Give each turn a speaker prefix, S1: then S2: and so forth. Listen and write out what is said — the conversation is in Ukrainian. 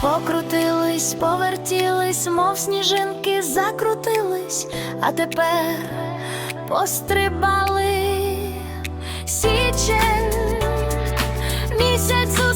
S1: Покрутились, повертілись, мов сніжинки закрутились, а тепер пострибали січень місяцю.